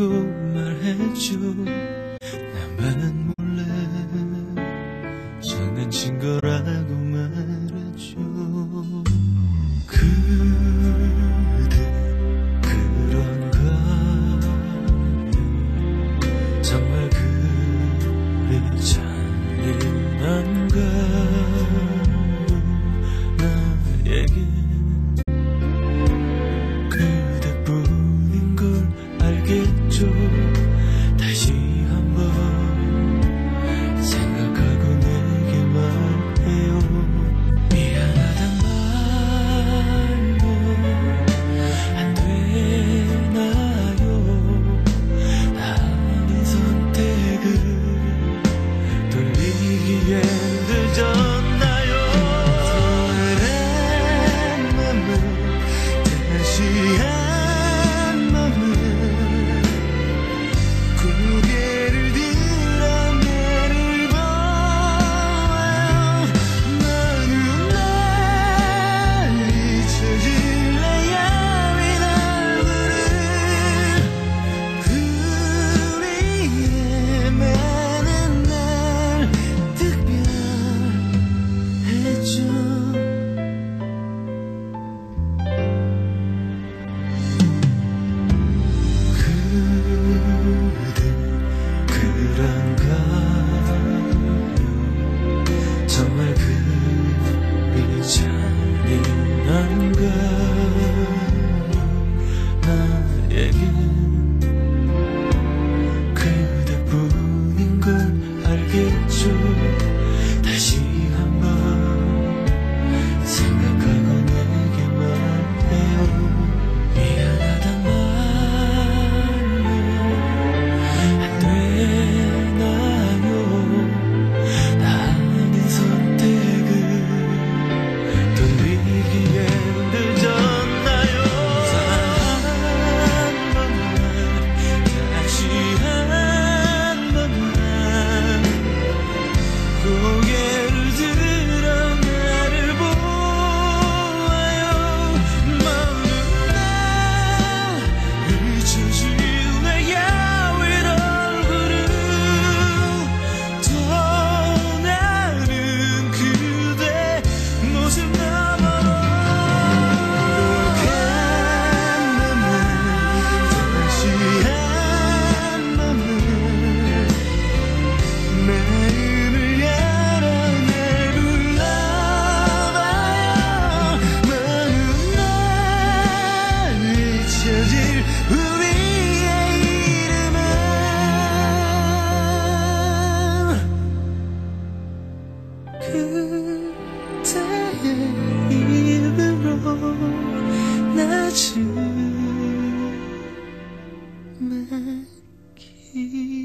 라고 말했죠 나만은 몰래 장난친 거라고 말했죠 그대 그런가 정말 그랬죠. good. 그대의 이름으로 나주만 기